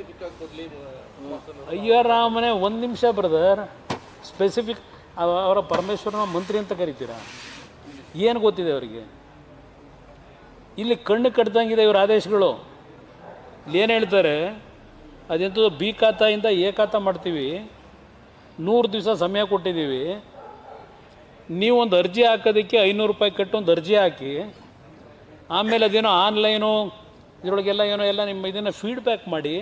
Specific ಆಗಿ ಕೊಡಲಿ ಒಂದು ನಿಮಿಷ ಬ್ರದರ್ ಸ್ಪೆಸಿಫಿಕ್ ಅವರ ಪರಮೇಶ್ವರನ ಮಂತ್ರಿ ಅಂತ ಕರಿತೀರಾ? ಏನು ಗೊತ್ತಿದೆ ಅವರಿಗೆ? ಇಲ್ಲಿ ಕಣ್ಣು ಕಟ್ದಂಗಿದೆ ಇವ್ರ ಆದೇಶಗಳು. ಇಲ್ಲಿ ಏನು ಹೇಳ್ತಾರೆ? ಅದೆಂಥದ್ದು ಬಿ ಖಾತಾಯಿಂದ ಎ ಖಾತಾ ಮಾಡ್ತೀವಿ. ನೂರು ದಿವಸ ಸಮಯ ಕೊಟ್ಟಿದ್ದೀವಿ. ನೀವೊಂದು ಅರ್ಜಿ ಹಾಕೋದಕ್ಕೆ ಐನೂರು ರೂಪಾಯಿ ಕಟ್ಟು ಒಂದು ಅರ್ಜಿ ಹಾಕಿ ಆಮೇಲೆ ಅದೇನೋ ಆನ್ಲೈನು ಇದರೊಳಗೆಲ್ಲ ಏನೋ ಎಲ್ಲ ನಿಮ್ಮ ಇದನ್ನು ಫೀಡ್ಬ್ಯಾಕ್ ಮಾಡಿ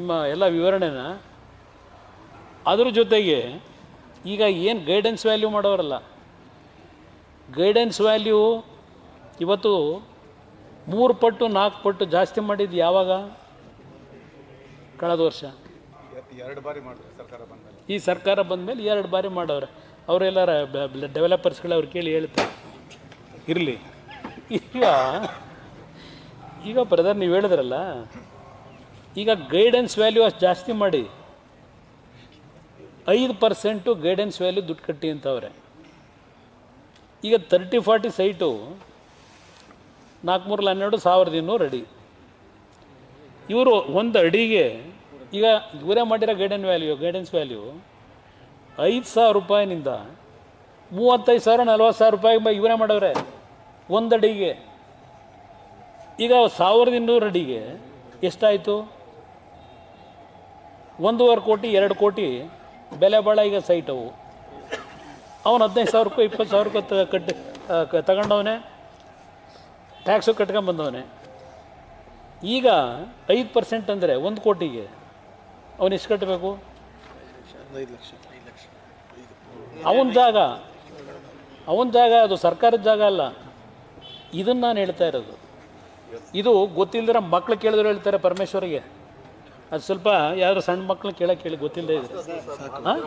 ನಿಮ್ಮ ಎಲ್ಲ ವಿವರಣೆನ ಅದ್ರ ಜೊತೆಗೆ ಈಗ ಏನು ಗೈಡೆನ್ಸ್ ವ್ಯಾಲ್ಯೂ ಮಾಡೋರಲ್ಲ ಗೈಡೆನ್ಸ್ ವ್ಯಾಲ್ಯೂ ಇವತ್ತು ಮೂರು ಪಟ್ಟು ನಾಲ್ಕು ಪಟ್ಟು ಜಾಸ್ತಿ ಮಾಡಿದ್ದು ಯಾವಾಗ? ಕಳೆದ ವರ್ಷ. ಎರಡು ಬಾರಿ ಮಾಡಿದ್ರು ಸರ್ಕಾರ ಈ ಸರ್ಕಾರ ಬಂದ ಮೇಲೆ ಎರಡು ಬಾರಿ ಮಾಡವ್ರೆ ಅವರೆಲ್ಲರ ಡೆವಲಪರ್ಸ್ಗಳು ಅವ್ರು ಕೇಳಿ ಹೇಳ್ತಾರೆ. ಇರಲಿ. ಈಗ ಈಗ ಬ್ರದರ್ ನೀವು ಹೇಳಿದ್ರಲ್ಲ ಈಗ ಗೈಡೆನ್ಸ್ ವ್ಯಾಲ್ಯೂ ಅಷ್ಟು ಜಾಸ್ತಿ ಮಾಡಿ. ಐದು ಪರ್ಸೆಂಟು ಗೈಡೆನ್ಸ್ ವ್ಯಾಲ್ಯೂ ದುಡ್ಡು ಕಟ್ಟಿ ಅಂತವ್ರೆ. ಈಗ ತರ್ಟಿ ಫಾರ್ಟಿ ಸೈಟು ನಾಲ್ಕುನೂರಲ್ಲಿ ಹನ್ನೆರಡು ಸಾವಿರದ ಇನ್ನೂರು ಅಡಿ. ಇವರು ಒಂದು ಅಡಿಗೆ ಈಗ ಇವರೇ ಮಾಡಿರೋ ಗೈಡೆನ್ ವ್ಯಾಲ್ಯೂ ಗೈಡೆನ್ಸ್ ವ್ಯಾಲ್ಯೂ ಐದು ಸಾವಿರ ರೂಪಾಯಿನಿಂದ ಮೂವತ್ತೈದು ಸಾವಿರ, ನಲ್ವತ್ತು ಸಾವಿರ ರೂಪಾಯಿ ಇವರೇ ಮಾಡವ್ರೆ. ಒಂದು ಅಡಿಗೆ. ಈಗ ಸಾವಿರದ ಇನ್ನೂರು ಅಡಿಗೆ ಎಷ್ಟಾಯಿತು? ಒಂದೂವರೆ ಕೋಟಿ, ಎರಡು ಕೋಟಿ ಬೆಲೆ ಬಾಳ ಈಗ ಸೈಟ್ ಅವು. ಅವನು ಹದಿನೈದು ಸಾವಿರ ರೂಪಾಯಿ, ಇಪ್ಪತ್ತು ಸಾವಿರ ರೂಪಾಯಿ ತ- ಕಟ್ಟಿ ತಗೊಂಡವನೇ ಟ್ಯಾಕ್ಸು ಕಟ್ಕೊಂಬಂದವನೇ ಈಗ ಐದು ಪರ್ಸೆಂಟ್ ಅಂದರೆ ಒಂದು ಕೋಟಿಗೆ ಅವನು ಎಷ್ಟು ಕಟ್ಟಬೇಕು ಅವನ ಜಾಗ ಅವನ ಜಾಗ ಅದು ಸರ್ಕಾರದ ಜಾಗ ಅಲ್ಲ. ಇದನ್ನು ನಾನು ಹೇಳ್ತಾ ಇರೋದು. ಇದು ಗೊತ್ತಿಲ್ಲದಿರೋ ಮಕ್ಳು ಕೇಳಿದ್ರು ಹೇಳ್ತಾರೆ ಪರಮೇಶ್ವರಿಗೆ. ಅದು ಸ್ವಲ್ಪ ಯಾರು ಸಣ್ಣ ಮಕ್ಳು ಕೇಳಕ್ಕೆ ಕೇಳಿ ಗೊತ್ತಿಲ್ಲದೆ ಇದೆ ಹಾಂ